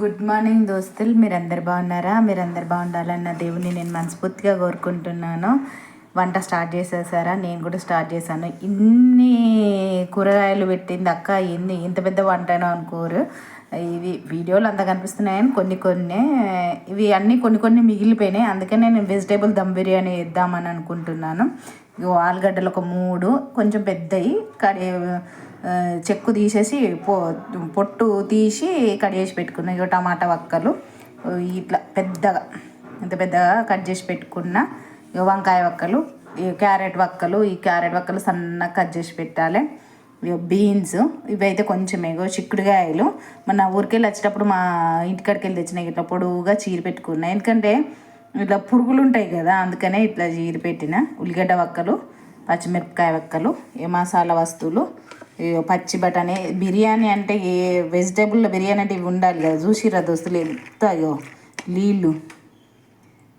Good morning దోస్తులు. మీరందరు బాగున్నారా? మీరందరు బాగుండాలన్న దేవుని నేను మనస్ఫూర్తిగా కోరుకుంటున్నాను. వంట స్టార్ట్ చేసేసారా? నేను కూడా స్టార్ట్ చేశాను. ఇన్ని కూరగాయలు పెట్టింది అక్క. ఎన్ని? ఇంత పెద్ద వంట అనుకోరు. ఇవి వీడియోలు అంత కనిపిస్తున్నాయని కొన్ని కొన్ని ఇవి అన్నీ కొన్ని కొన్ని మిగిలిపోయినాయి. అందుకే నేను వెజిటేబుల్ దమ్ బిర్యానీ వేద్దామని అనుకుంటున్నాను. ఆలుగడ్డలు ఒక మూడు కొంచెం పెద్దవి కడే చెక్కు తీసేసి పొ పొట్టు తీసి కట్ చేసి పెట్టుకున్న. ఇక టమాటా వక్కలు. ఇట్లా పెద్దగా ఇంత పెద్దగా కట్ చేసి పెట్టుకున్న. ఇక వంకాయ వక్కలు క్యారెట్ వక్కలు ఈ క్యారెట్ వక్కలు సన్నగా కట్ చేసి పెట్టాలి. బీన్స్ ఇవైతే కొంచెం ఎగో చిక్కుడుగాయలు మన ఊరికెళ్ళి వచ్చేటప్పుడు మా ఇంటికాడికి వెళ్ళి తెచ్చినాయి. ఇట్లా పొడవుగా చీర పెట్టుకున్నాయి ఎందుకంటే ఇట్లా పురుగులు ఉంటాయి కదా అందుకనే ఇట్లా చీర పెట్టిన. ఉల్లిగడ్డ వక్కలు పచ్చిమిరపకాయ వక్కలు ఏ మసాలా వస్తువులు. పచ్చి బఠానీ. బిర్యానీ అంటే ఏ వెజిటేబుల్ బిర్యానీ అంటే ఇవి ఉండాలి కదా. చూసిరా దోస్తులు ఎంత అయ్యో నీళ్ళు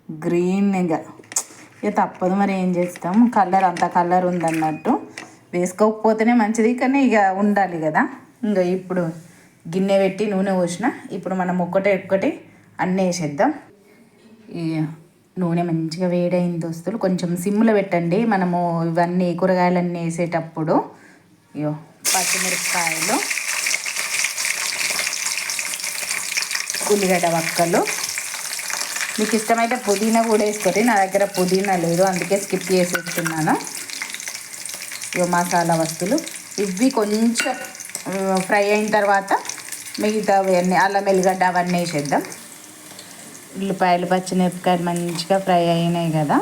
గ్రీన్గా. ఇక తప్పదు మరి ఏం చేస్తాం. కలర్ అంత కలర్ ఉందన్నట్టు వేసుకోకపోతేనే మంచిది. కానీ ఇక ఉండాలి కదా. ఇంకా ఇప్పుడు గిన్నె పెట్టి నూనె పోసిన. ఇప్పుడు మనం ఒక్కటే ఒక్కటి అన్నీ వేసేద్దాం. నూనె మంచిగా వేడైంది దోస్తులు. కొంచెం సిమ్లో పెట్టండి. మనము ఇవన్నీ కూరగాయలన్నీ వేసేటప్పుడు ఇయో పచ్చిమిరపకాయలు ఉల్లిగడ్డ వక్కలు మీకు ఇష్టమైతే పుదీనా కూడా వేసుకోండి. నా దగ్గర పుదీనా లేదు అందుకే స్కిప్ చేసేస్తున్నాను ఇవి మసాలా వస్తువులు. ఇవి కొంచెం ఫ్రై అయిన తర్వాత మిగతా అవన్నీ అల్లం వెల్లిగడ్డ అవన్నీ వేసేద్దాం. ఉల్లిపాయలు పచ్చిమిరపకాయలు మంచిగా ఫ్రై అయినాయి కదా.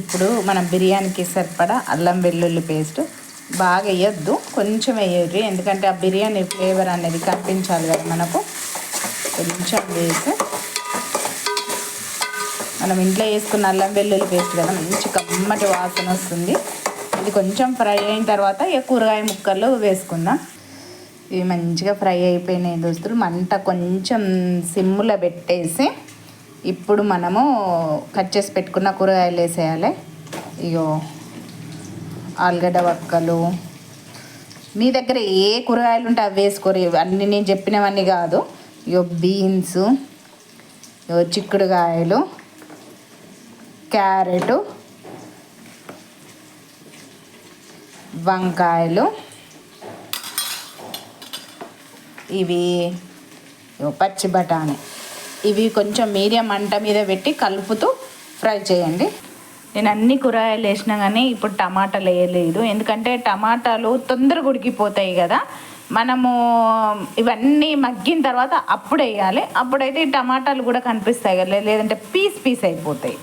ఇప్పుడు మనం బిర్యానీకి సరిపడా అల్లం వెల్లుల్లి పేస్ట్ బాగా వేయద్దు. కొంచెం వేయద్దు. ఎందుకంటే ఆ బిర్యానీ ఫ్లేవర్ అనేది కనిపించాలి కదా మనకు. కొంచెం వేసి మనం ఇంట్లో వేసుకున్న అల్లం వెల్లుల్లి పేస్ట్ కదా మంచి కమ్మటి వాసన వస్తుంది. ఇది కొంచెం ఫ్రై అయిన తర్వాత ఇక కూరగాయ ముక్కలు వేసుకుందాం. ఇవి మంచిగా ఫ్రై అయిపోయినాయి దోస్తులు. మంట కొంచెం సిమ్లో పెట్టేసి ఇప్పుడు మనము కట్ చేసి పెట్టుకున్న కూరగాయలు వేసేయాలి. ఇగో ఆలుగడ్డ వక్కలు. మీ దగ్గర ఏ కూరగాయలు ఉంటే అవి వేసుకోరు. అన్ని నేను చెప్పినవన్నీ కాదు. ఇగో బీన్స్ ఇగో చిక్కుడుకాయలు క్యారెట్ వంకాయలు. ఇవి పచ్చి బఠానీ. ఇవి కొంచెం మీడియం మంట మీద పెట్టి కలుపుతూ ఫ్రై చేయండి. నేను అన్ని కూరగాయలు వేసినా కానీ ఇప్పుడు టమాటాలు వేయలేదు ఎందుకంటే టమాటాలు తొందరగా ఉడికిపోతాయి కదా. మనము ఇవన్నీ మగ్గిన తర్వాత అప్పుడు వేయాలి. అప్పుడైతే ఈ టమాటాలు కూడా కనిపిస్తాయి కదా. లేదంటే పీస్ పీస్ అయిపోతాయి.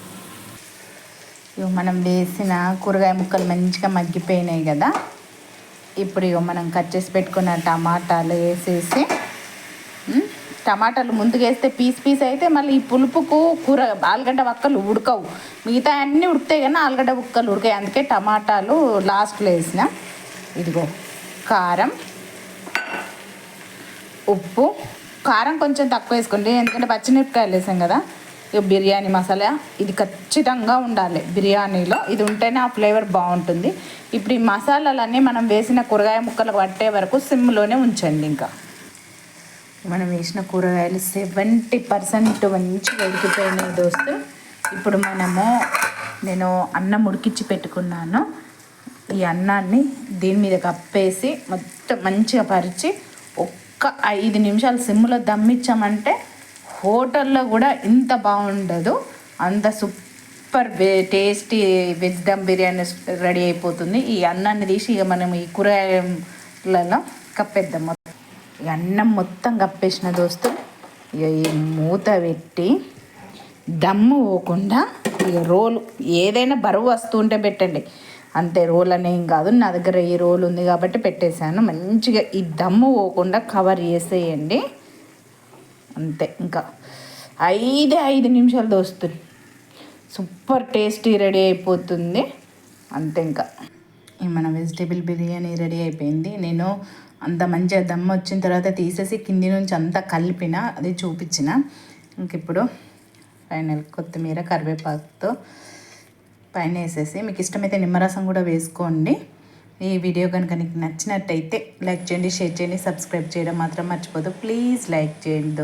ఇగో మనం వేసిన కూరగాయ ముక్కలు మంచిగా మగ్గిపోయినాయి కదా. ఇప్పుడు ఇగో మనం కట్ చేసి పెట్టుకున్న టమాటాలు వేసేసి టమాటాలు ముందుకు వేస్తే పీస్ పీస్ అయితే మళ్ళీ ఈ పులుపుకు కూర ఆలుగడ్డ వక్కలు ఉడకవు. మిగతా అన్నీ ఉడుకుతాయి కానీ ఆలుగడ్డ ముక్కలు ఉడకాయి. అందుకే టమాటాలు లాస్ట్లో వేసిన. ఇదిగో కారం ఉప్పు. కారం కొంచెం తక్కువ వేసుకోండి. ఎందుకంటే పచ్చిమిరపకాయలు వేసాం కదా. ఇక బిర్యానీ మసాలా ఇది ఖచ్చితంగా ఉండాలి బిర్యానీలో. ఇది ఉంటేనే ఆ ఫ్లేవర్ బాగుంటుంది. ఇప్పుడు ఈ మసాలాలన్నీ మనం వేసిన కూరగాయ ముక్కలు పట్టే వరకు సిమ్లోనే ఉంచండి ఇంకా. మనం వేసిన కూరగాయలు సెవెంటీ పర్సెంట్ మంచిగా ఉడికిపోయినాయి దోస్తు. ఇప్పుడు మనము నేను అన్నం ఉడికించి పెట్టుకున్నాను. ఈ అన్నాన్ని దీని మీద కప్పేసి మొత్తం మంచిగా పరిచి ఒక్క ఐదు నిమిషాలు సిమ్లో దమ్మిచ్చామంటే హోటల్లో కూడా ఇంత బాగుండదు. అంత super tasty veg dum biryani ready అయిపోతుంది. ఈ అన్నాన్ని తీసి ఇక మనం ఈ కూరగాయలలో కప్పేద్దాం. అన్నం మొత్తం కప్పేసిన దోస్తు ఇక ఈ మూత పెట్టి దమ్ము పోకుండా ఇక రోలు ఏదైనా బరువు వస్తుంటే పెట్టండి. అంతే రోల్ అనేం కాదు నా దగ్గర ఈ రోల్ ఉంది కాబట్టి పెట్టేశాను. మంచిగా ఈ దమ్ము పోకుండా కవర్ చేసేయండి. అంతే ఇంకా ఐదే ఐదు నిమిషాలు దోస్తులు. సూపర్ టేస్టీ రెడీ అయిపోతుంది. అంతే ఇంకా. మన వెజిటేబుల్ బిర్యానీ రెడీ అయిపోయింది. నేను అంత మంచిగా దమ్మ వచ్చిన తర్వాత తీసేసి కింది నుంచి అంతా కలిపిన అది చూపించిన. ఇంక ఇప్పుడు ఫైనల్ కొత్తిమీర కరివేపాకుతో పైన వేసేసి మీకు ఇష్టమైతే నిమ్మరసం కూడా వేసుకోండి. ఈ వీడియో కనుక నీకు నచ్చినట్టయితే లైక్ చేయండి షేర్ చేయండి సబ్స్క్రైబ్ చేయడం మాత్రం మర్చిపోదు. ప్లీజ్ లైక్ చేయండి.